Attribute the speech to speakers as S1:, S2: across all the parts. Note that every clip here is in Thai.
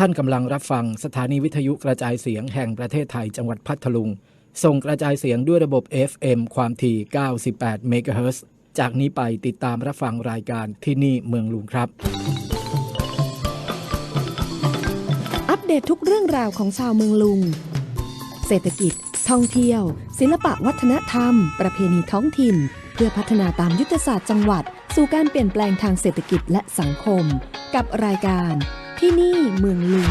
S1: ท่านกำลังรับฟังสถานีวิทยุกระจายเสียงแห่งประเทศไทยจังหวัดพัทลุง ส่งกระจายเสียงด้วยระบบ FM ความถี่ 98เมกะเฮิรตซ์จากนี้ไปติดตามรับฟังรายการที่นี่เมืองลุงครับ
S2: อัปเดตทุกเรื่องราวของชาวเมืองลุง เศรษฐกิจ ท่องเที่ยว ศิลปะวัฒนธรรม ประเพณีท้องถิ่น เพื่อพัฒนาตามยุทธศาสตร์จังหวัด สู่การเปลี่ยนแปลงทางเศรษฐกิจและสังคม กับรายการ ที่นี่เมืองลุง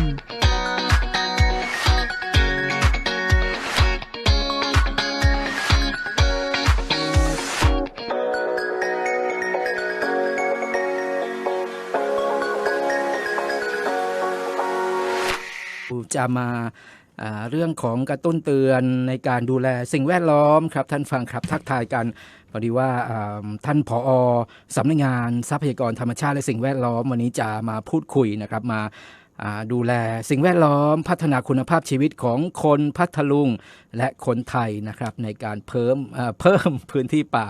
S1: จะมาอ่า เรื่องของกระตุ้นเตือนในการดูแลสิ่งแวดล้อมครับท่านฟังครับทักทายกันพอดีว่าท่านผอสำนักงานทรัพยากรธรรมชาติและสิ่งแวดล้อมวันนี้จะมาพูดคุยนะครับมาดูแลสิ่งแวดล้อมพัฒนาคุณภาพชีวิตของคนพัทลุงและคนไทยนะครับในการเพิ่มเพิ่มพื้นที่ป่า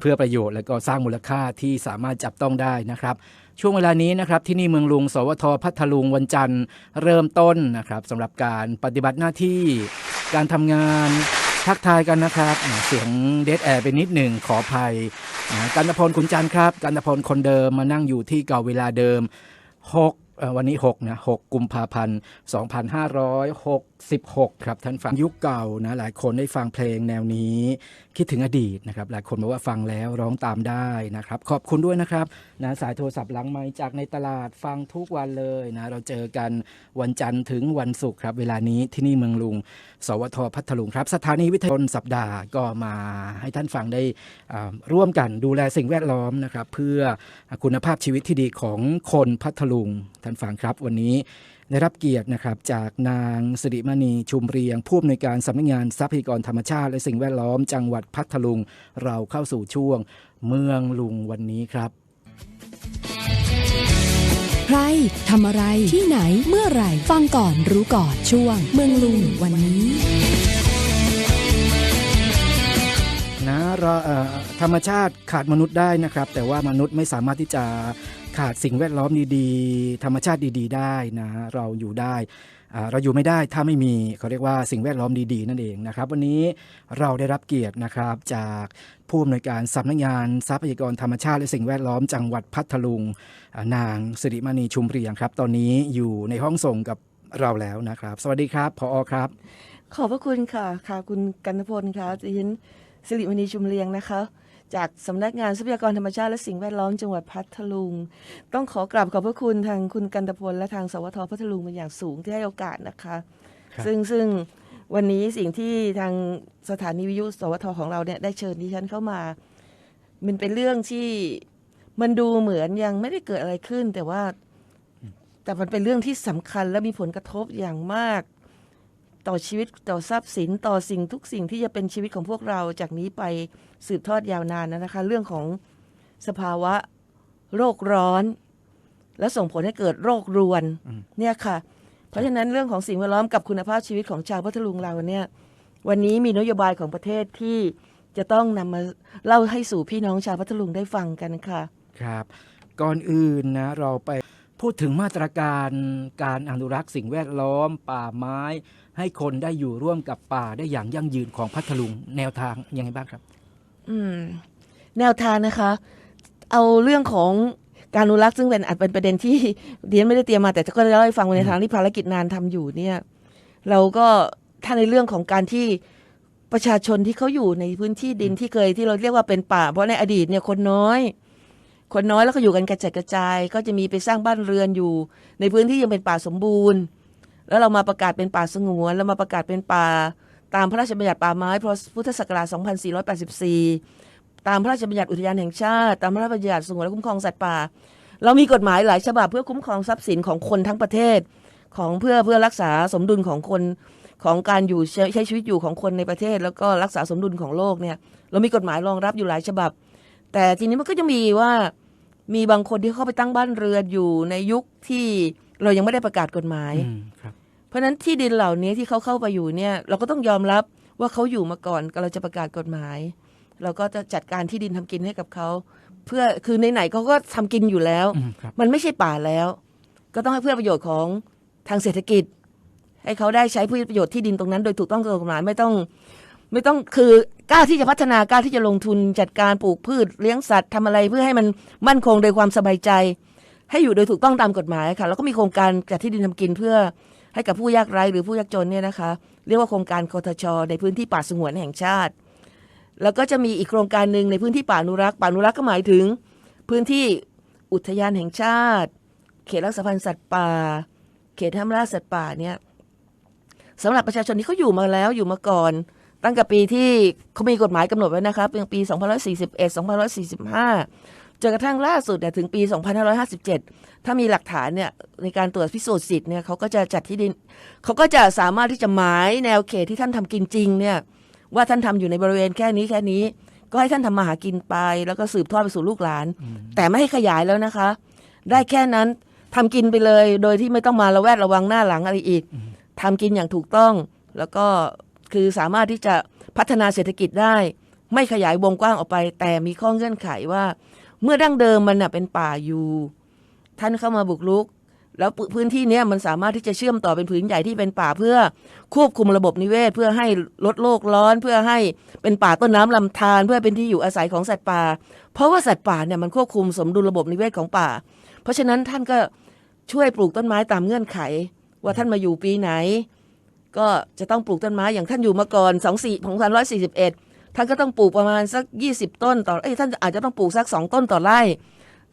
S1: เพื่อประโยชน์ และก็สร้างมูลค่าที่สามารถจับต้องได้นะครับ ช่วงเวลานี้นะครับที่นี่เมืองลุง สวทพัทลุงวันจันทร์เริ่มต้นนะครับสำหรับการปฏิบัติหน้าที่ การทำงานทักทายกันนะครับ เสียงเดดแอร์ไปนิดหนึ่งขออภัยกันตพลขุนจันทร์ครับกันตพลคนเดิมมานั่งอยู่ที่เก่าเวลาเดิม 6 วันนี้6นะ6กุมภาพันธ์2566ครับท่านฟังยุคเก่านะหลายคนได้ฟังเพลงแนวนี้ คิดถึงอดีตนะครับหลายคนบอกว่าฟังแล้วร้องตามได้นะครับขอบคุณด้วยนะครับนะสายโทรศัพท์หลังไม้จากในตลาดฟังทุกวันเลยนะเราเจอกันวันจันทร์ถึงวันศุกร์ครับ เวลานี้ที่นี่เมืองลุง สวทพัทลุงครับ สถานีวิทยุสัปดาห์ก็มาให้ท่านฟังได้อ่าร่วมกันดูแลสิ่งแวดล้อมนะครับเพื่อคุณภาพชีวิตที่ดีของคนพัทลุงท่านฟังครับวันนี้ ได้รับเกียรตินะครับจากนางสิริมณีชุมเรียง ผู้อำนวยการสำนักงานทรัพยากรธรรมชาติและสิ่งแวดล้อมจังหวัดพัทลุง เราเข้าสู่ช่วงเมืองลุงวันนี้ครับ
S2: ใครทำอะไรที่ไหนเมื่อไหร่ ฟังก่อนรู้ก่อนช่วง เมืองลุงวันนี้
S1: นะเราเอ่อธรรมชาติขาดมนุษย์ได้นะครับ แต่ว่ามนุษย์ไม่สามารถที่จะ ขาดสิ่งแวดล้อมดีๆ ธรรมชาติดีๆ ได้นะเราอยู่ได้อ่าเราอยู่ไม่ได้ถ้าไม่มีเขาเรียกว่าสิ่งแวดล้อมดีๆ นั่นเองนะครับ วันนี้เราได้รับเกียรตินะครับจากผู้อำนวยการสำนักงานทรัพยากรธรรมชาติและสิ่งแวดล้อมจังหวัดพัทลุงอ่านางสิริมณีชุมเรียงครับ ตอนนี้อยู่ในห้องส่งกับเราแล้วนะครับ สวัสดีครับพอครับ
S3: ขอบพระคุณค่ะ ค่ะ คุณกันพลค่ะดิฉันสิริมณีชุมเลียงนะคะ จากสำนักงานทรัพยากรธรรมชาติและสิ่งแวดล้อมจังหวัดพัทลุง ต้องขอกราบขอบพระคุณทางคุณกันตพล และทางสวทพัทลุงเป็นอย่างสูงที่ให้โอกาสนะคะ
S1: ครับ
S3: ซึ่งซึ่งวันนี้สิ่งที่ทางสถานีวิทยุสวทของเราเนี่ยได้เชิญดิฉันเข้ามา มันเป็นเรื่องที่มันดูเหมือนยังไม่ได้เกิดอะไรขึ้น แต่ว่า แต่มันเป็นเรื่องที่สำคัญและมีผลกระทบอย่างมาก ต่อชีวิตต่อทรัพย์สินต่อสิ่งทุกสิ่งที่จะเป็นชีวิตของพวกเราจากนี้ไป สืบทอดยาวนานนะคะ เรื่องของสภาวะโรคร้อน และส่งผลให้เกิดโรครวนเนี่ยค่ะ เพราะฉะนั้นเรื่องของสิ่งแวดล้อมกับคุณภาพชีวิตของชาวพัทลุงเราเนี่ย วันนี้มีนโยบายของประเทศที่จะต้องนำมาเล่าให้สู่พี่น้องชาวพัทลุงได้ฟังกันค่ะ
S1: ครับ ก่อนอื่นนะเราไปพูดถึงมาตรการการอนุรักษ์สิ่งแวดล้อม ป่าไม้ ให้คนได้อยู่ร่วมกับป่าได้อย่างยั่งยืนของพัทลุงแนวทางยังไงบ้างครับ
S3: อืม แนวทางนะคะ เอาเรื่องของการอนุรักษ์ซึ่งเป็นอาจเป็นประเด็นที่เดียนไม่ได้เตรียมมาแต่ก็ได้เล่าให้ฟังในทางที่ภารกิจนานทำอยู่เนี่ย เราก็ถ้าในเรื่องของการที่ประชาชนที่เขาอยู่ในพื้นที่ดินที่เคยที่เราเรียกว่าเป็นป่า เพราะในอดีตเนี่ยคนน้อย คนน้อยแล้วก็อยู่กันกระจัดกระจาย ก็จะมีไปสร้างบ้านเรือนอยู่ ในพื้นที่ยังเป็นป่าสมบูรณ์ แล้วเรามาประกาศเป็นป่าสงวนแล้วมาประกาศเป็นป่า ตามพระราชบัญญัติป่าไม้พพุทธศักราช 2484 ตามพระราชบัญญัติอุทยานแห่งชาติ ตามพระราชบัญญัติสงวนและคุ้มครองสัตว์ป่า เรามีกฎหมายหลายฉบับเพื่อคุ้มครองทรัพย์สินของคนทั้งประเทศ ของเพื่อเพื่อรักษาสมดุลของคนของการอยู่ใช้ใช,ชีวิตอยู่ของคนในประเทศ แล้วก็รักษาสมดุลของโลกเนี่ย เรามีกฎหมายรองรับอยู่หลายฉบับ แต่ทีนี้มันก็จะมีว่ามีบางคนที่เข้าไปตั้งบ้านเรือนอยู่ในยุคที่เรายังไม่ได้ประกาศกฎหมาย
S1: รับ
S3: เพราะฉะนั้นที่ดินเหล่านี้ที่เขาเข้าไปอยู่เนี่ย เราก็ต้องยอมรับว่าเขาอยู่มาก่อนเราจะประกาศกฎหมาย เราก็จะจัดการที่ดินทำกินให้กับเขาเพื่อคือในไหนๆเขาก็ทำกินอยู่แล้ว
S1: อืมครับ
S3: มันไม่ใช่ป่าแล้ว ก็ต้องให้เพื่อประโยชน์ของทางเศรษฐกิจ ให้เขาได้ใช้ประโยชน์ที่ดินตรงนั้น โดยถูกต้องตามกฎหมายไม่ต้อง ไม่ต้องคือกล้าที่จะพัฒนากล้าที่จะลงทุนจัดการปลูกพืช เลี้ยงสัตว์ทำอะไรเพื่อให้มันมั่นคงโดยความสบายใจ ให้อยู่โดยถูกต้องตามกฎหมายค่ะแล้วก็มีโครงการจัดที่ดินทำกินเพื่อ ให้กับผู้ยากไร้หรือผู้ยากจนเนี่ยนะคะเรียกว่าโครงการคอทช ในพื้นที่ป่าสงวนแห่งชาติ แล้วก็จะมีอีกโครงการหนึ่งในพื้นที่ป่าอนุรักษ์ป่าอนุรักษ์ก็หมายถึง พื้นที่อุทยานแห่งชาติ เขตรักษาพันธุ์สัตว์ป่า เขตห้ามล่าสัตว์ป่าเนี่ยสำหรับประชาชนที่เขาอยู่มาแล้วอยู่มาก่อน ตั้งแต่ปีที่เขามีกฎหมายกำหนดไว้นะครับเป็นปี 2541 2545 จนกระทั่งล่าสุดเนี่ยถึงปี 2557 ถ้ามีหลักฐานเนี่ยในการตรวจพิสูจน์สิทธิ์เนี่ยเขาก็จะจัดที่ดินเขาก็จะสามารถที่จะหมายแนวเขตที่ท่านทำกินจริงเนี่ยว่าท่านทำอยู่ในบริเวณแค่นี้แค่นี้ ก็ให้ท่านทำมาหากินไป แล้วก็สืบทอดไปสู่ลูกหลาน แต่ไม่ให้ขยายแล้วนะคะ ได้แค่นั้นทำกินไปเลย โดยที่ไม่ต้องมาระแวดระวังหน้าหลังอะไรอีกทำกินอย่างถูกต้อง แล้วก็คือสามารถที่จะพัฒนาเศรษฐกิจได้ ไม่ขยายวงกว้างออกไป แต่มีข้อเงื่อนไขว่า เมื่อดั้งเดิมมันเป็นป่าอยู่ ท่านเข้ามาบุกรุก แล้วพื้นที่นี้มันสามารถที่จะเชื่อมต่อเป็นผืนใหญ่ที่เป็นป่าเพื่อควบคุมระบบนิเวศ เพื่อให้ลดโลกร้อน เพื่อให้เป็นป่าต้นน้ำลำธารเพื่อเป็นที่อยู่อาศัยของสัตว์ป่า เพราะว่าสัตว์ป่าเนี่ยมันควบคุมสมดุลระบบนิเวศของป่า เพราะฉะนั้นท่านก็ช่วยปลูกต้นไม้ตามเงื่อนไข ว่าท่านมาอยู่ปีไหน ก็จะต้องปลูกต้นไม้อย่างท่านอยู่มาก่อน 2 4 2 5 4 1 ท่านก็ต้องปลูกประมาณสัก 20 ต้นต่อเอ้ยท่านอาจจะต้องปลูกสัก 2 ต้นต่อไร่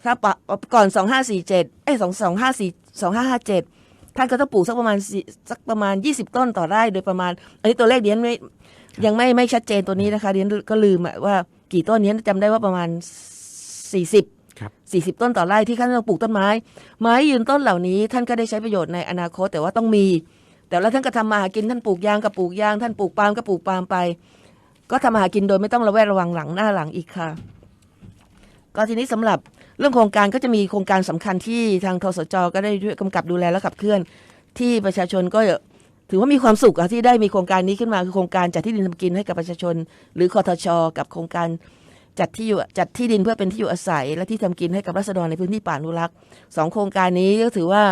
S3: ถ้าปะก่อน 2547เอ้ย2 254 2557ท่านก็ต้องปลูกสักประมาณสี่สักประมาณ 20 ต้นต่อไร่โดยประมาณ อันนี้ตัวเลขเดียนไม่ยังไม่ไม่ชัดเจนตัวนี้นะคะเดียนก็ลืมอะว่ากี่ต้นเนี้ยจำได้ว่าประมาณ 40
S1: ครับ
S3: 40 ต้นต่อไร่ที่ท่านต้องปลูกต้นไม้ ไม้ยืนต้นเหล่านี้ ท่านก็ได้ใช้ประโยชน์ในอนาคตแต่ว่าต้องมี แต่แล้วท่านก็ทำมาหากินท่านปลูกยางก็ปลูกยาง ท่านปลูกปาล์มก็ปลูกปาล์มไป ก็ทำมาหากินโดยไม่ต้องระแวดระวังหลังหน้าหลังอีกค่ะ ก็ทีนี้สำหรับเรื่องโครงการก็จะมีโครงการสำคัญที่ทางทสจก็ได้ช่วยกำกับดูแลและขับเคลื่อน ที่ประชาชนก็ถือว่ามีความสุขอะที่ได้มีโครงการนี้ขึ้นมาคือโครงการจัดที่ดินทำกินให้กับประชาชน หรือคอทช กับโครงการจัดที่อยู่จัดที่ดินเพื่อเป็นที่อยู่อาศัย และที่ทำกินให้กับรัษฎรในพื้นที่ป่าอนุรักษ์สองโครงการนี้ก็ถือว่า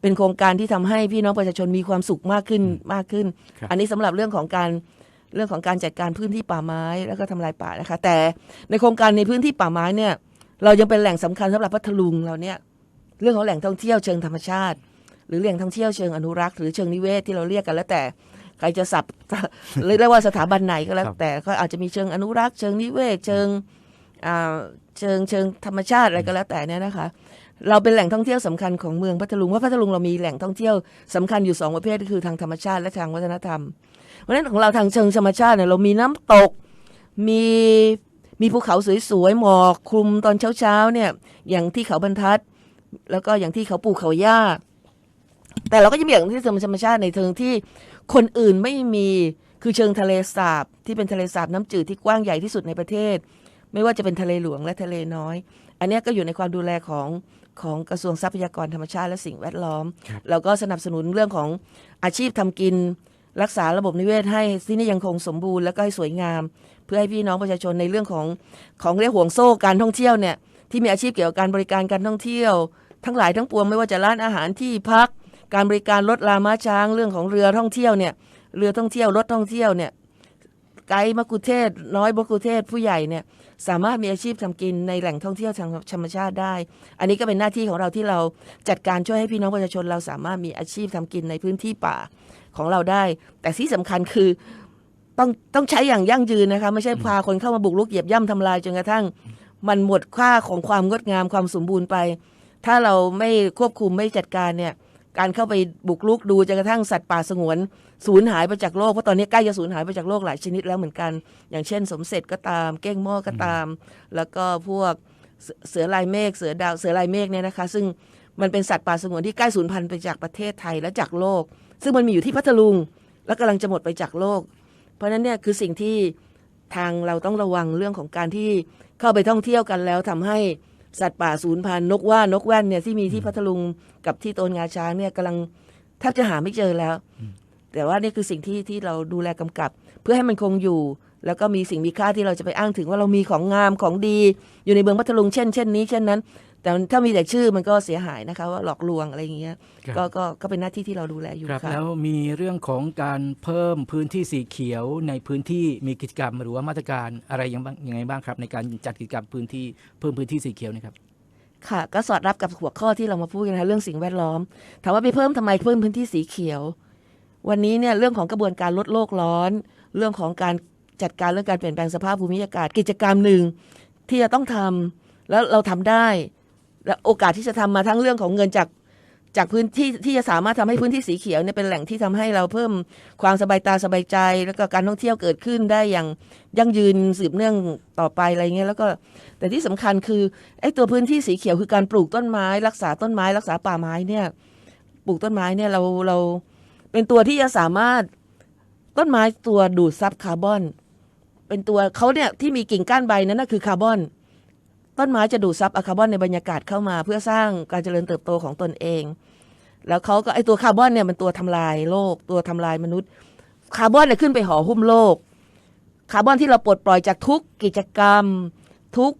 S3: เป็นโครงการที่ทำให้พี่น้องประชาชนมีความสุขมากขึ้นมากขึ้น
S1: ครับ
S3: อันนี้สำหรับเรื่องของการ เรื่องของการจัดการพื้นที่ป่าไม้แล้วก็ทำลายป่านะคะ แต่ในโครงการในพื้นที่ป่าไม้เนี่ย เรายังเป็นแหล่งสำคัญสำหรับพัทลุงเราเนี่ย เรื่องของแหล่งท่องเที่ยวเชิงธรรมชาติ หรือแหล่งท่องเที่ยวเชิงอนุรักษ์หรือเชิงนิเวศที่เราเรียกกันแล้วแต่ใครจะสับเรียกว่าสถาบันไหนก็แล้ว แต่ก็อาจจะมีเชิงอนุรักษ์เชิงนิเวศเชิงอ่าเชิงเชิงธรรมชาติอะไรก็แล้วแต่เนี่ยนะคะ เราเป็นแหล่งท่องเที่ยวสำคัญของเมืองพัทลุงเพราะพัทลุงเรามีแหล่งท่องเที่ยวสำคัญอยู่สองประเภทก็คือทางธรรมชาติและทางวัฒนธรรม เพราะฉะนั้นของเราทางเชิงธรรมชาติเนี่ยเรามีน้ำตก มีมีภูเขาสวยๆหมอกคลุมตอนเช้าๆเนี่ยอย่างที่เขาบรรทัด แล้วก็อย่างที่เขาปูเขาย่าแต่เราก็ยังมีอย่างที่ธรรมชาติในเชิงที่คนอื่นไม่มีคือเชิงทะเลสาบที่เป็นทะเลสาบน้ำจืดที่กว้างใหญ่ที่สุดในประเทศ ไม่ว่าจะเป็นทะเลหลวงและทะเลน้อย อันเนี้ยก็อยู่ในความดูแลของของกระทรวงทรัพยากรธรรมชาติและสิ่งแวดล้อม
S1: ครับ
S3: แล้วก็สนับสนุนเรื่องของอาชีพทำกิน รักษาระบบนิเวศให้ที่นี่ยังคงสมบูรณ์แล้วก็ให้สวยงาม เพื่อให้พี่น้องประชาชนในเรื่องของของเรียกห่วงโซ่การท่องเที่ยวเนี่ยที่มีอาชีพเกี่ยวกับการบริการการท่องเที่ยว ทั้งหลายทั้งปวงไม่ว่าจะร้านอาหารที่พัก การบริการรถลาม้าช้างเรื่องของเรือท่องเที่ยวเนี่ยเรือท่องเที่ยวรถท่องเที่ยวเนี่ยไกด์มะกุเทศ น้อยมะกุเทศผู้ใหญ่เนี่ยสามารถมีอาชีพทำกินในแหล่งท่องเที่ยวทางธรรมชาติได้ อันนี้ก็เป็นหน้าที่ของเราที่เราจัดการช่วยให้พี่น้องประชาชนเราสามารถมีอาชีพทำกินในพื้นที่ป่า ของเราได้ แต่ที่สำคัญคือต้องต้องใช้อย่างยั่งยืนนะคะ ไม่ใช่พาคนเข้ามาบุกรุกเหยียบย่ำทำลายจนกระทั่ง มันหมดค่าของความงดงามความสมบูรณ์ไป ถ้าเราไม่ควบคุมไม่จัดการเนี่ย การเข้าไปบุกรุกดูจนกระทั่งสัตว์ป่าสงวนสูญหายไปจากโลกเพราะตอนนี้ใกล้จะสูญหายไปจากโลกหลายชนิดแล้วเหมือนกัน อย่างเช่น สมเสร็จก็ตาม เก้งหม้อก็ตาม แล้วก็พวกเสือเสือลายเมฆเสือดาวเสือลายเมฆเนี่ยนะคะ ซึ่งมันเป็นสัตว์ป่าสงวนที่ใกล้สูญพันธุ์ไปจากประเทศไทยและจากโลก ซึ่งมันมีอยู่ที่พัทลุง และกำลังจะหมดไปจากโลก เพราะฉะนั้นเนี่ยคือสิ่งที่ทางเราต้องระวังเรื่องของการที่เข้าไปท่องเที่ยวกันแล้วทำให้สัตว์ป่าสูญพันธุ์นกว่านกแว่นเนี่ยที่มีที่พัทลุงกับที่โตนงาช้างเนี่ยกำลังแทบจะหาไม่เจอแล้ว แต่ว่านี่คือสิ่งที่ที่เราดูแลกำกับ เพื่อให้มันคงอยู่ แล้วก็มีสิ่งมีค่าที่เราจะไปอ้างถึงว่าเรามีของงามของดี อยู่ในเมืองพัทลุงเช่นเช่นนี้เช่นนั้น แต่แต่ถ้ามีแต่ชื่อมันก็เสียหายนะคะว่าหลอกลวงอะไรอย่างเงี้ย
S1: ครับ
S3: ก็ก็ก็เป็นหน้าที่ที่เราดูแลอยู่
S1: ครับ
S3: ค่ะ
S1: แล้วมีเรื่องของการเพิ่มพื้นที่สีเขียวในพื้นที่มีกิจกรรม หรือว่ามาตรการอะไรยังบ้างยังไงบ้างครับ ในการจัดกิจกรรมพื้นที่เพิ่มพื้นที่สีเขียวเนะครับ
S3: ค่ะ ก็สอดรับกับหัวข้อที่เรามาพูดกันนะคะเรื่องสิ่งแวดล้อมถามว่าไปเพิ่มทำไมเพิ่มพื้นที่สีเขียว วันนี้เนี่ยเรื่องของกระบวนการลดโลกร้อน เรื่องของการจัดการเรื่องการเปลี่ยนแปลงสภาพภูมิอากาศกิจกรรมหนึ่งที่จะต้องทำแล้วเราทำได้ และโอกาสที่จะทำมาทั้งเรื่องของเงินจากจากพื้นที่ที่จะสามารถทำให้พื้นที่สีเขียวเนี่ยเป็นแหล่งที่ทำให้เราเพิ่มความสบายตาสบายใจ แล้วก็การท่องเที่ยวเกิดขึ้นได้อย่างยั่งยืนสืบเนื่องต่อไปอะไรเงี้ยแล้วก็แต่ที่สำคัญคือไอ้ตัวพื้นที่สีเขียวคือการปลูกต้นไม้ รักษาต้นไม้ รักษาป่าไม้เนี่ยปลูกต้นไม้เนี่ยเราเราเป็นตัวที่จะสามารถต้นไม้ตัวดูดซับคาร์บอน เป็นตัวเขาเนี่ยที่มีกิ่งก้านใบนั้นนะคือคาร์บอน ต้นไม้จะดูดซับอะคาร์บอนในบรรยากาศเข้ามา เพื่อสร้างการเจริญเติบโตของตนเอง แล้วเขาก็ไอตัวคาร์บอนเนี่ยมันตัวทำลายโลก ตัวทำลายมนุษย์ คาร์บอนเนี่ยขึ้นไปห่อหุ้มโลก คาร์บอนที่เราปลดปล่อยจากทุกกิจกรรม ทุก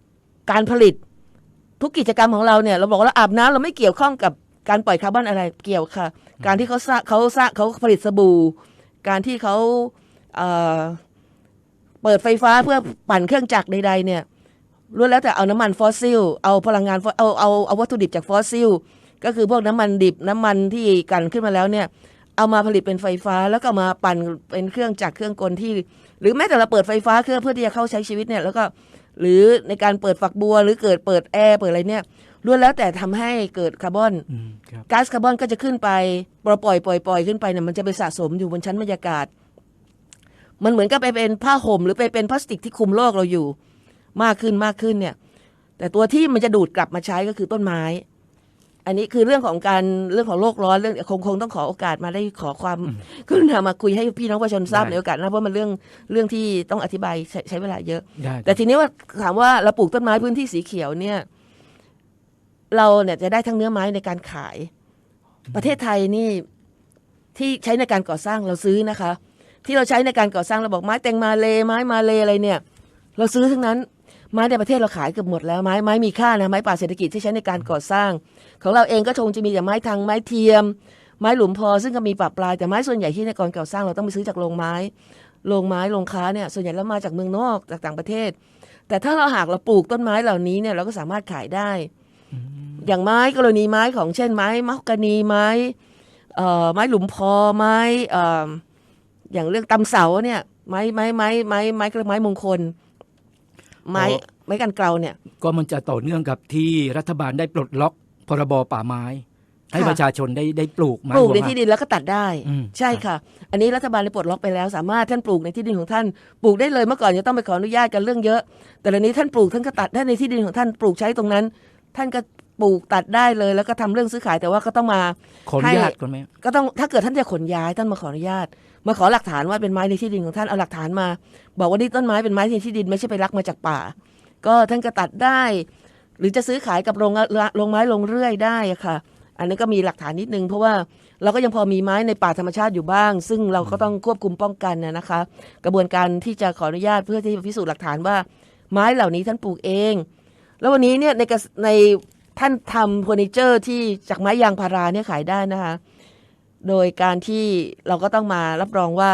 S3: การผลิต ทุกกิจกรรมของเราเนี่ยเราบอกว่าเราอาบน้ำเราไม่เกี่ยวข้องกับการปล่อยคาร์บอนอะไรเกี่ยวค่ะ การที่เขาสร้างเขาสร้างเขาผลิตสบู่ การที่เขาเเปิดไฟฟ้าเพื่อปั่นเครื่องจักรใดๆเนี่ย ล้วนแล้วแต่เอาน้ำมันฟอสซิล เอาพลังงานฟอเอาเอาเอาวัตถุดิบจากฟอสซิล ก็คือพวกน้ำมันดิบน้ำมันที่กลันขึ้นมาแล้วเนี่ย เอามาผลิตเป็นไฟฟ้าแล้วก็เอามาปั่นเป็นเครื่องจักรเครื่องกลที่ หรือแม้แต่เราเปิดไฟฟ้าเครื่องเพื่อที่จะเข้าใช้ชีวิตเนี่ยแล้วก็หรือในการเปิดฝักบัวหรือเกิดเปิดแอร์เปิดอะไรเนี่ยล้วนแล้วแต่ทำให้เกิดคาร์บอน
S1: อืมครับ
S3: ก๊าซคาร์บอนก็จะขึ้นไปปล่อยปล่อยปล่อยปล่อยขึ้นไปเนี่ยมันจะไปสะสมอยู่บนชั้นบรรยากาศ มันเหมือนกับไปเป็นผ้าห่มหรือไปเป็นพลาสติกที่คลุมโลกเราอยู่ มากขึ้นมากขึ้นเนี่ย แต่ตัวที่มันจะดูดกลับมาใช้ก็คือต้นไม้ อันนี้คือเรื่องของการเรื่องของโลกร้อนเรื่องคงคงต้องขอโอกาสมาได้ขอความกรุณามาคุยให้พี่น้องประชาชนทราบ
S1: ได้
S3: ในโอกาสหนะเพราะมันเรื่องเรื่องที่ต้องอธิบายใช้ใช้เวลาเยอะ
S1: ได้
S3: แต่ทีนี้ว่าถามว่าเราปลูกต้นไม้พื้นที่สีเขียวเนี่ย เราเนี่ยจะได้ทั้งเนื้อไม้ในการขาย ประเทศไทยนี่ที่ใช้ในการก่อสร้างเราซื้อนะคะ ที่เราใช้ในการก่อสร้างเราบอกไม้แตงมาเลไม้มาเลอะไรเนี่ย เราซื้อทั้งนั้น ไม้ในประเทศเราขายเกือบหมดแล้วไม้ไม้มีค่านะไม้ป่าเศรษฐกิจที่ใช้ในการก่อสร้าง ของเราเองก็คงจะมีแต่ไม้ทางไม้เทียม ไม้หลุมพอซึ่งก็มีปรับปลายแต่ไม้ส่วนใหญ่ที่ในการก่อสร้างเราต้องไปซื้อจากโรงไม้โรงไม้โรงค้าเนี่ยส่วนใหญ่แล้วมาจากเมืองนอกจากต่างประเทศ แต่ถ้าเราหากเราปลูกต้นไม้เหล่านี้เนี่ยเราก็สามารถขายได้ อย่างไม้กรณีไม้ของเช่นไม้มะกนีไม้เอ่อไม้หลุมพอไม้เอ่ออย่างเรื่องตำเสาเนี่ยไม้ไม้ไม้ไม้ไม้กระไม้มงคล ไม้ไม้กันเกลาเนี่ย
S1: ก็มันจะต่อเนื่องกับที่รัฐบาลได้ปลดล็อกพรบป่าไม้ ให้
S3: ค่ะ
S1: ประชาชนได้ได้ปลูกไม้
S3: ปลูกใน
S1: หัวหมาก
S3: ที่ดินแล้วก็ตัดได้
S1: อืม
S3: ใช่ค่ะ อันนี้รัฐบาลได้ปลดล็อกไปแล้ว สามารถท่านปลูกในที่ดินของท่านปลูกได้เลยเมื่อก่อนจะต้องไปขออนุญาตกันเรื่องเยอะ แต่เดี๋ยวนี้ท่านปลูกท่านก็ตัดได้ในที่ดินของท่านปลูกใช้ตรงนั้น ท่านก็ ปลูกตัดได้เลย แล้วก็ทำเรื่องซื้อขายแต่ว่าก็ต้องมา
S1: ขออนุญาตก่อนไหม
S3: ก็ต้องถ้าเกิดท่านจะขนย้ายท่านมาขออนุญาต มาขอหลักฐานว่าเป็นไม้ในที่ดินของท่านเอาหลักฐานมา บอกว่านี่ต้นไม้เป็นไม้ในที่ดินไม่ใช่ไปรักมาจากป่า ก็ท่านก็ตัดได้ หรือจะซื้อขายกับโรงโรงไม้ลงเรื่อยได้อะค่ะ อันนี้ก็มีหลักฐานนิดนึงเพราะว่าเราก็ยังพอมีไม้ในป่าธรรมชาติอยู่บ้าง ซึ่งเราก็ต้องควบคุมป้องกันนะนะคะ กระบวนการที่จะขออนุญาตเพื่อที่จะพิสูจน์หลักฐานว่า ไม้เหล่านี้ท่านปลูกเอง แล้ววันนี้เนี่ยในกระใน ท่านทำเฟอร์นิเจอร์ที่จากไม้ยางพาราเนี่ยขายได้นะคะ โดยการที่เราก็ต้องมารับรองว่า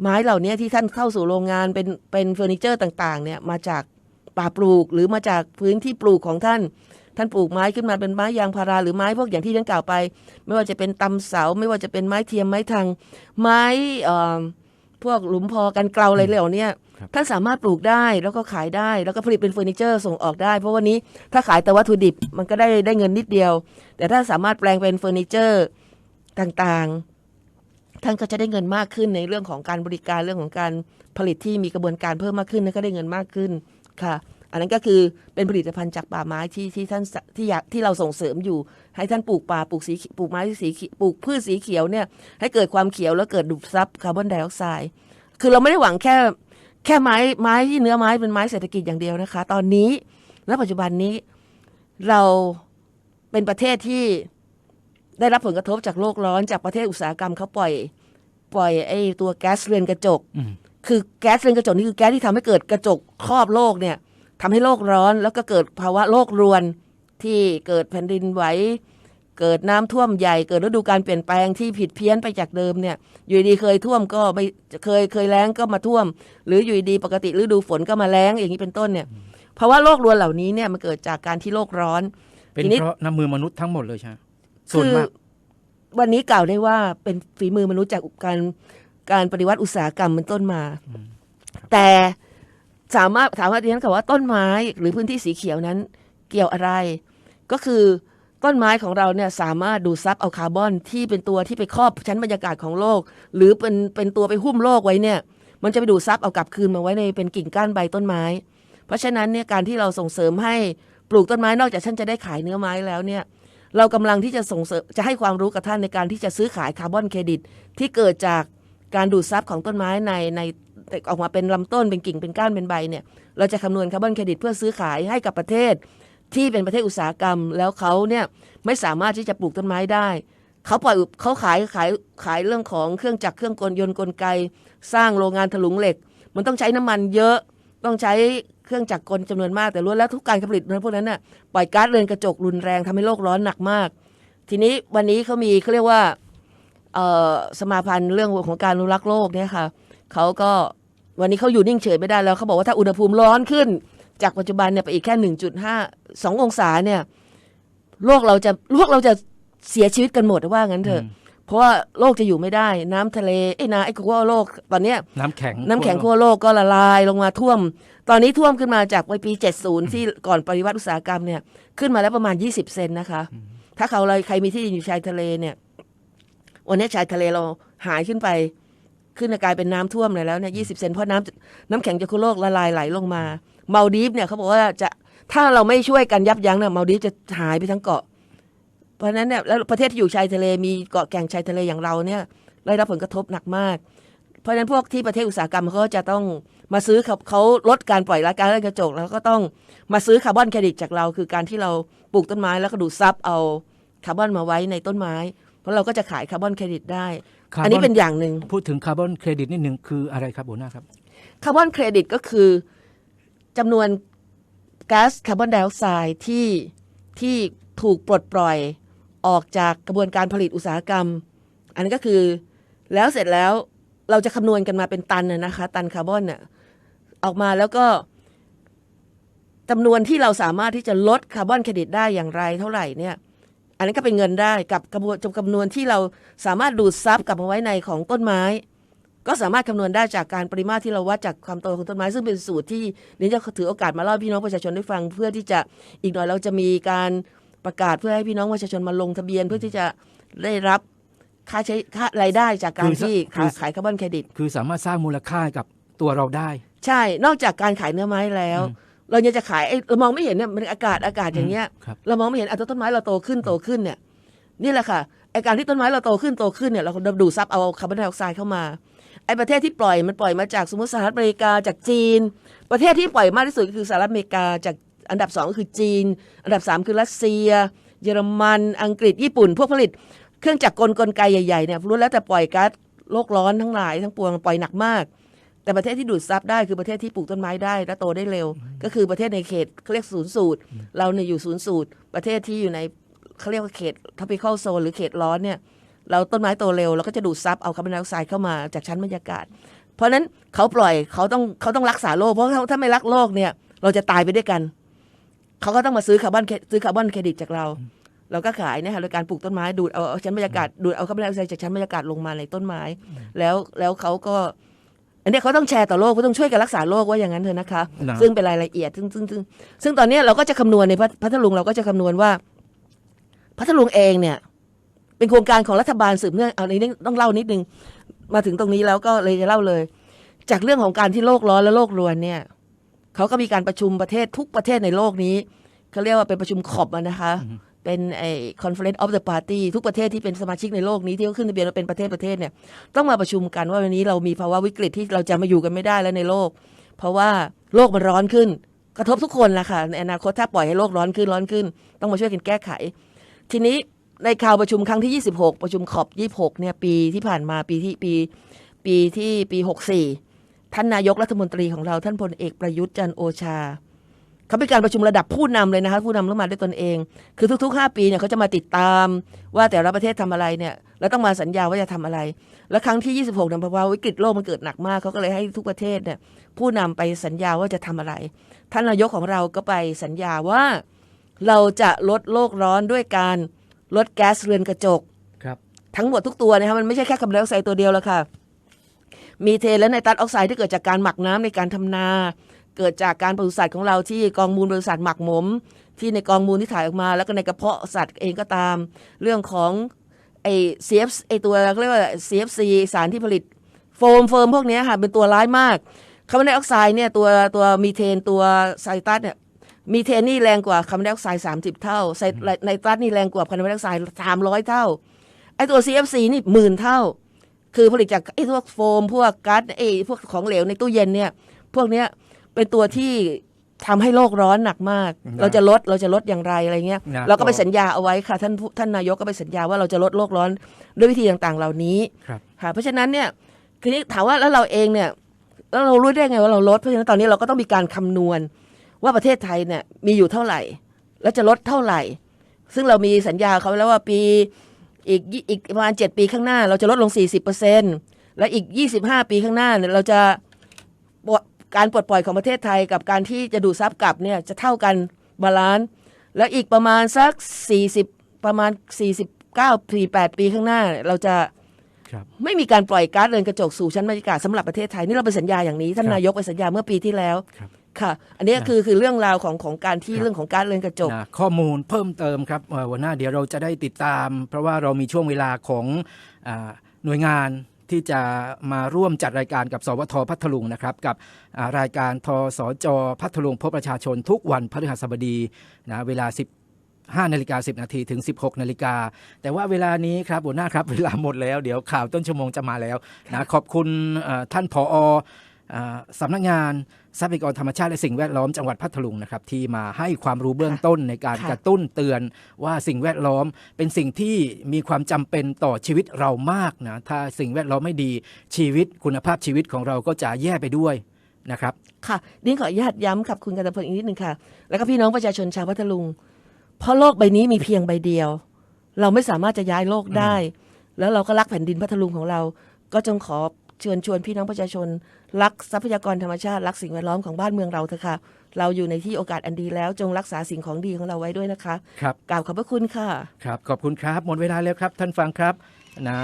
S3: ไม้เหล่านี้ที่ท่านเข้าสู่โรงงานเป็นเป็นเฟอร์นิเจอร์ต่างๆ เนี่ยมาจากป่าปลูกหรือมาจากพื้นที่ปลูกของท่าน ท่านปลูกไม้ขึ้นมาเป็นไม้ยางพาราหรือไม้พวกอย่างที่ท่านกล่าวไป ไม่ว่าจะเป็นตำเสา ไม่ว่าจะเป็นไม้เทียมไม้ทางไม้เอ่อพวกหลุมพอกันเกลาอะไรเหล่านี้ ท่านสามารถปลูกได้แล้วก็ขายได้แล้วก็ผลิตเป็นเฟอร์นิเจอร์ส่งออกได้ เพราะวันนี้ถ้าขายแต่วัตถุดิบมันก็ได้ได้เงินนิดเดียว แต่ถ้าสามารถแปลงเป็นเฟอร์นิเจอร์ต่างๆ ท่านก็จะได้เงินมากขึ้นในเรื่องของการบริการเรื่องของการผลิตที่มีกระบวนการเพิ่มมากขึ้นนั่นก็ได้เงินมากขึ้นค่ะ อันนั้นก็คือเป็นผลิตภัณฑ์จากป่าไม้ที่ที่ท่านที่อยากที่เราส่งเสริมอยู่ ให้ท่านปลูกป่าปลูกสีปลูกไม้สีปลูกพืชสีเขียวเนี่ยให้เกิดความเขียวแล้วเกิดดูดซับคาร์บอนไดออกไซด์คือเราไม่ได้หวังแค่ แค่ไม้ไม้ที่เนื้อไม้เป็นไม้เศรษฐกิจอย่างเดียวนะคะ ตอนนี้ณปัจจุบันนี้เราเป็นประเทศที่ได้รับผลกระทบจากโลกร้อน จากประเทศอุตสาหกรรมเขาปล่อย ปล่อยไอ้ตัวแก๊สเรือนกระจก
S1: อืม
S3: คือแก๊สเรือนกระจกนี่คือแก๊สที่ทำให้เกิดกระจกครอบโลกเนี่ยทำให้โลกร้อน แล้วก็เกิดภาวะโลกรวนที่เกิดแผ่นดินไหว เกิดน้ำท่วมใหญ่เกิดฤดูการเปลี่ยนแปลงที่ผิดเพี้ยนไปจากเดิมเนี่ย อยู่ดีๆเคยท่วมก็ไม่เคยเคยแล้งก็มาท่วม หรืออยู่ดีๆปกติฤดูฝนก็มาแล้งอย่างนี้เป็นต้นเนี่ย เพราะว่าโลกรวนเหล่านี้เนี่ยมันเกิดจากการที่โลกร้อน
S1: เป็น
S3: ทีนี้
S1: เพราะน้ำมือมนุษย์ทั้งหมดเลยใช่ไหมส่วน
S3: คือ
S1: มาก
S3: วันนี้กล่าวได้ว่าเป็นฝีมือมนุษย์จากการการปฏิวัติอุตสาหกรรมเป็นต้นมา แต่สามารถถามว่าดิฉันกับว่าต้นไม้หรือพื้นที่สีเขียวนั้นเกี่ยวอะไร ก็คือ ต้นไม้ของเราเนี่ยสามารถดูดซับเอาคาร์บอนที่เป็นตัวที่ไปครอบชั้นบรรยากาศของโลก หรือเป็นเป็นตัวไปหุ้มโลกไว้เนี่ยมันจะไปดูดซับเอากลับคืนมาไว้ในเป็นกิ่งก้านใบต้นไม้ เพราะฉะนั้นเนี่ยการที่เราส่งเสริมให้ปลูกต้นไม้นอกจากท่านจะได้ขายเนื้อไม้แล้วเนี่ยเรากำลังที่จะส่งเสริมจะให้ความรู้กับท่านในการที่จะซื้อขายคาร์บอนเครดิต ที่เกิดจากการดูดซับของต้นไม้ในในออกมาเป็นลำต้นเป็นกิ่งเป็นก้านเป็นใบเนี่ยเราจะคำนวณคาร์บอนเครดิตเพื่อซื้อขายให้กับประเทศ ที่เป็นประเทศอุตสาหกรรม แล้วเขาเนี่ยไม่สามารถที่จะปลูกต้นไม้ได้ เขาปล่อยเขาขายขายขายเรื่องของเครื่องจักรเครื่องกลยนต์กลไก สร้างโรงงานถลุงเหล็ก มันต้องใช้น้ำมันเยอะต้องใช้เครื่องจักรกลจำนวนมากแต่ล้วนแล้วทุกการผลิตนั้นพวกนั้นน่ะปล่อยก๊าซเรือนกระจกรุนแรงทำให้โลกร้อนหนักมาก ทีนี้วันนี้เขามีเขาเรียกว่าสมาพันธ์เรื่องของการอนุรักโลกเนี่ยค่ะเขาก็วันนี้เขาอยู่นิ่งเฉยไม่ได้แล้วเขาบอกว่าถ้าอุณหภูมิร้อนขึ้น จากปัจจุบันเนี่ยไปอีกแค่หนึ่งจุดห้าสององศาเนี่ยโลกเราจะโลกเราจะเสียชีวิตกันหมดว่างั้นเถอะ เพราะว่าโลกจะอยู่ไม่ได้ น้ำทะเลไอ้น้ำไอ้ขั้วโลก ตอนเนี้ย
S1: น้ำแข็ง
S3: น้ำแข็ง
S1: ทั่
S3: ขั้
S1: ว
S3: วโลกก็ละลายลงมาท่วม ตอนนี้ท่วมขึ้นมาจากปี 70 ที่ก่อนปฏิวัติอุตสาหกรรมเนี่ยขึ้นมาแล้วประมาณ 20 เซนนะคะ ถ้าเขาเลยใครมีที่ดินอยู่ชายทะเลเนี่ยวันนี้ชายทะเลเราหายขึ้นไปขึ้นกลายเป็นน้ำท่วมเลยแล้วเนี่ย20เซนเพราะน้ำน้ำแข็งจากขั้วโลกละลายไหลลงมาเมาดีฟเนี่ยเขาบอกว่าจะถ้าเราไม่ช่วยกันยับยั้งเนี่ยเมาดีฟจะหายไปทั้งเกาะ เพราะฉะนั้นเนี่ยแล้วประเทศที่อยู่ชายทะเลมีเกาะแก่งชายทะเลอย่างเราเนี่ยได้รับผลกระทบหนักมาก เพราะฉะนั้นพวกที่ประเทศอุตสาหกรรมเขาก็จะต้องมาซื้อเขาเขาลดการปล่อยละการเรือนกระจก แล้วก็ต้องมาซื้อคาร์บอนเครดิตจากเรา คือการที่เราปลูกต้นไม้แล้วก็ดูดซับเอาคาร์บอนมาไว้ในต้นไม้ เพราะเราก็จะขายคาร์บอนเครดิตได้
S1: คาร์บ
S3: อันนี้เป็นอย่างหนึ่ง
S1: พูดถึงคาร์บอนเครดิตนิดหนึ่งคืออะไรครับหัวหน้าครับ
S3: คาร์บอนเครดิตก็คือ จำนวนก๊าซคาร์บอนไดออกไซด์ที่ที่ถูกปลดปล่อยออกจากกระบวนการผลิตอุตสาหกรรม อันนี้นก็คือแล้วเสร็จแล้วเราจะคำนวณกันมาเป็นตันนะคะ ตันคาร์บอนน่ะออกมาแล้วก็จำนวนที่เราสามารถที่จะลดคาร์บอนเครดิตได้อย่างไรเท่าไหร่เนี่ย อันนี้นก็เป็นเงินได้กับกระบวนจำนวนที่เราสามารถดูดซับกลับมาไว้ในของต้นไม้ ก็สามารถคำนวณได้จากการปริมาตรที่เราวัดจากความโตของต้นไม้ ซึ่งเป็นสูตรที่นี้จะถือโอกาสมาเล่าให้พี่น้องประชาชนได้ฟัง เพื่อที่จะอีกหน่อยเราจะมีการประกาศเพื่อให้พี่น้องประชาชนมาลงทะเบียนเพื่อที่จะได้รับค่าใช้ค่ารายได้จากการ
S1: คือ
S3: ที่
S1: คือ
S3: ขายขายคาร์บอนเครดิต
S1: คือสามารถสร้างมูลค่าให้กับตัวเราได้
S3: ใช่นอกจากการขายเนื้อไม้แล้ว เรายังจะขายไอ้เรามองไม่เห็นเนี่ยมันอากาศอากาศอย่างเงี้ย
S1: ครับ
S3: เรามองไม่เห็นอะต้นไม้เราโตขึ้นโตขึ้นเนี่ยนี่แหละค่ะไอการที่ต้นไม้เราโตขึ้นโตขึ้นเนี่ยเราดูดซับเอาคาร์บอนไดออกไซด์เข้ามา ไอประเทศที่ปล่อยมันปล่อยมาจากสมมติสหรัฐอเมริกาจากจีน ประเทศที่ปล่อยมากที่สุดก็คือสหรัฐอเมริกาจากอันดับสองก็คือจีน อันดับสามคือรัสเซีย เยอรมันอังกฤษญี่ปุ่น พวกผลิตเครื่องจักรกลกลไกใหญ่ๆเนี่ยล้วนแล้วแต่ปล่อยก๊าซโลกร้อนทั้งหลายทั้งปวงปล่อยหนักมาก แต่ประเทศที่ดูดซับได้คือประเทศที่ปลูกต้นไม้ได้และโตได้เร็ว ก็คือประเทศในเขตเขาเรียกศูนย์สูตร เราเนี่ยอยู่ศูนย์สูตร ประเทศที่อยู่ในเขาเรียกว่าเขต tropical zone หรือเขตร้อนเนี่ย เราต้นไม้โตเร็วเราก็จะดูดซับเอาคาร์บอนไดออกไซด์เข้ามาจากชั้นบรรยากาศ เพราะฉะนั้นเขาปล่อยเขาต้องเขาต้องรักษาโลก เพราะถ้าถ้าไม่รักโลกเนี่ย เราจะตายไปด้วยกันเขาก็ต้องมาซื้อคาร์บอนเคซื้อคาร์บอนเครดิตจากเรา เราก็ขายเนี่ยค่ะโดยการปลูกต้นไม้ดูดเอาเอาชั้นบรรยากาศดูดเอาคาร์บอนไดออกไซด์จากชั้นบรรยากาศลงมาในต้นไม้ แล้วแล้วเขาก็อันเนี้ยเขาต้องแชร์ต่อโลกเขาต้องช่วยกันรักษาโลกว่าอย่างนั้นเถอะนะคะ
S1: นะ
S3: ซึ่งเป็นรายละเอียดซึ่งซึ่งซึ่งซึ่งตอนเนี้ยเราก็จะคำนวณในพัทพัทลุงเราก็จะคำนวณว่า พัทลุงเองเนี่ย เป็นโครงการของรัฐบาลสืบเนื่องเอาในนี้ต้องเล่านิดนึง มาถึงตรงนี้แล้วก็เลยจะเล่าเลย จากเรื่องของการที่โลกร้อนและโลกรวนเนี่ยเขาก็มีการประชุมประเทศทุกประเทศในโลกนี้เขาเรียกว่าเป็นประชุมขอบอะนะคะ เป็นไอ้ conference of the party ทุกประเทศที่เป็นสมาชิกในโลกนี้ที่เขาขึ้นทะเบียนว่าเป็นประเทศประเทศเนี่ยต้องมาประชุมกันว่าวันนี้เรามีภาวะวิกฤตที่เราจะมาอยู่กันไม่ได้แล้วในโลก เพราะว่าโลกมันร้อนขึ้น กระทบทุกคนละค่ะในอนาคตถ้าปล่อยให้โลกร้อนขึ้นร้อนขึ้น ต้องมาช่วยกันแก้ไข ทีนี้ ในข่าวประชุมครั้งที่ 26 ประชุมขอบ26เนี่ยปีที่ผ่านมาปีที่ปีปีที่ปี 64 ท่านนายกรัฐมนตรีของเราท่านพลเอกประยุทธ์จันโอชาเขาเป็นการประชุมระดับผู้นำเลยนะคะผู้นำเข้ามาด้วยตนเอง คือทุก ๆ 5 ปีเนี่ยเขาจะมาติดตามว่าแต่ละประเทศทำอะไรเนี่ยแล้วต้องมาสัญญาว่าจะทำอะไร แล้วครั้งที่ 26เนี่ยเพราะว่าวิกฤตโลกมันเกิดหนักมากเขาก็เลยให้ทุกประเทศเนี่ยผู้นำไปสัญญาว่าจะทำอะไร ท่านนายกของเราก็ไปสัญญาว่าเราจะลดโลกร้อนด้วยการ ลดแก๊สเรือนกระจก
S1: ครับ
S3: ทั้งหมดทุกตัวนะคะมันไม่ใช่แค่คาร์บอนไดออกไซด์ตัวเดียวแล้วค่ะ มีเทนและไนตรัสออกไซด์ที่เกิดจากการหมักน้ำในการทำนา เกิดจากการปศุสัตว์ของเราที่กองมูลบริษัทหมักหมม ที่ในกองมูลที่ถ่ายออกมา แล้วก็ในกระเพาะสัตว์เองก็ตาม เรื่องของไอ้ CF ไอ้ตัวเขาเรียกว่า CFC สารที่ผลิตโฟมเฟิร์มพวกเนี้ยค่ะเป็นตัวร้ายมากคาร์บอนไดออกไซด์เนี่ยตัวตัวมีเทนตัวไซตัสเนี่ย มีเทนนี่แรงกว่าคาร์บอนไดออกไซด์30เท่าไซไนตรัสนี่แรงกว่าคาร์บอนไดออกไซด์300เท่า ไอ้ตัว CFC นี่หมื่นเท่า คือผลิตจากไอ้พวกโฟม พวกก๊าซไอ้พวกของเหลวในตู้เย็นเนี่ย พวกเนี้ยเป็นตัวที่ทำให้โลกร้อนหนักมาก
S1: นะ
S3: เราจะลดเราจะลดอย่างไรอะไรเงี้ย
S1: นะ
S3: เราก็ไป
S1: ก็
S3: สัญญาเอาไว้ค่ะ ท่านผู้ท่านนายกก็ไปสัญญาว่าเราจะลดโลกร้อนด้วยวิธีต่างๆ เหล่านี้
S1: ครับ
S3: ค่ะเพราะฉะนั้นเนี่ยคือนี่ถามว่าแล้วเราเองเนี่ยแล้วเรารู้ได้ไงว่าเราลดเพราะฉะนั้นตอนนี้เราก็ต้องมีการคำนวณ ว่าประเทศไทยเนี่ยมีอยู่เท่าไหร่ แล้วจะลดเท่าไหร่ ซึ่งเรามีสัญญาเขาแล้วว่าปีอีกยี่อีกประมาณเจ็ดปีข้างหน้า เราจะลดลง40%และอีก25ปีข้างหน้าเนี่ยเราจะปลดการปลดปล่อยของประเทศไทยกับการที่จะดูดซับกลับเนี่ยจะเท่ากันบาลานซ์แล้วอีกประมาณสัก40ประมาณ49 48ปีข้างหน้าเนี่ยเราจะ
S1: ครับ
S3: ไม่มีการปล่อยก๊าซเรือนกระจกสู่ชั้นบรรยากาศสำหรับประเทศไทยนี่เราไปสัญญาอย่างนี้ท่าน
S1: ครับ
S3: นายกไปสัญญาเมื่อปีที่แล้ว
S1: ครับ
S3: ค่ะ อันนี้
S1: นะ
S3: คือคือเรื่องราวของของการที่
S1: ครับ
S3: เรื่องของก๊าซเรือนกระจก
S1: นะข้อมูลเพิ่มเติมครับเอ่อวันหน้าเดี๋ยวเราจะได้ติดตาม เพราะว่าเรามีช่วงเวลาของอาหน่วยงานที่จะมาร่วมจัดรายการกับสวทพัทลุงนะครับ กับอ่ารายการทสจพัทลุงพบประชาชนทุกวันพฤหัสบดีนะเวลา15นาฬิกา10 นาทีถึง 16 นาฬิกา แต่ว่าเวลานี้ครับหัวหน้าครับ เวลาหมดแล้ว เดี๋ยวข่าวต้นชั่วโมงจะมาแล้วนะขอบคุณเอ่อท่านผออ่าสำนักงาน ทรัพยากรธรรมชาติและสิ่งแวดล้อมจังหวัดพัทลุงนะครับที่มาให้ความรู้เบื้องต้นในการ
S3: ค่ะ
S1: กระตุ้นเตือนว่าสิ่งแวดล้อมเป็นสิ่งที่มีความจำเป็นต่อชีวิตเรามากนะถ้าสิ่งแวดล้อมไม่ดีชีวิตคุณภาพชีวิตของเราก็จะแย่ไปด้วยนะครับ
S3: ค่ะนี่ขออนุญาตย้ำกับคุณกันตะพลอีกนิดหนึ่งค่ะ แล้วก็พี่น้องประชาชนชาวพัทลุง เพราะโลกใบนี้มีเพียงใบเดียว เราไม่สามารถจะย้ายโลกได้ แล้วเราก็รักแผ่นดินพัทลุงของเรา ก็จงขอเชิญชวนพี่น้องประชาชน รักทรัพยากรธรรมชาติรักสิ่งแวดล้อมของบ้านเมืองเราเถอะค่ะ เราอยู่ในที่โอกาสอันดีแล้วจงรักษาสิ่งของดีของเราไว้ด้วยนะคะ
S1: ครับ
S3: กล่าวขอบพระคุณค่ะ
S1: ครับ ขอบคุณครับ หมดเวลาแล้วครับท่านฟังครับนะ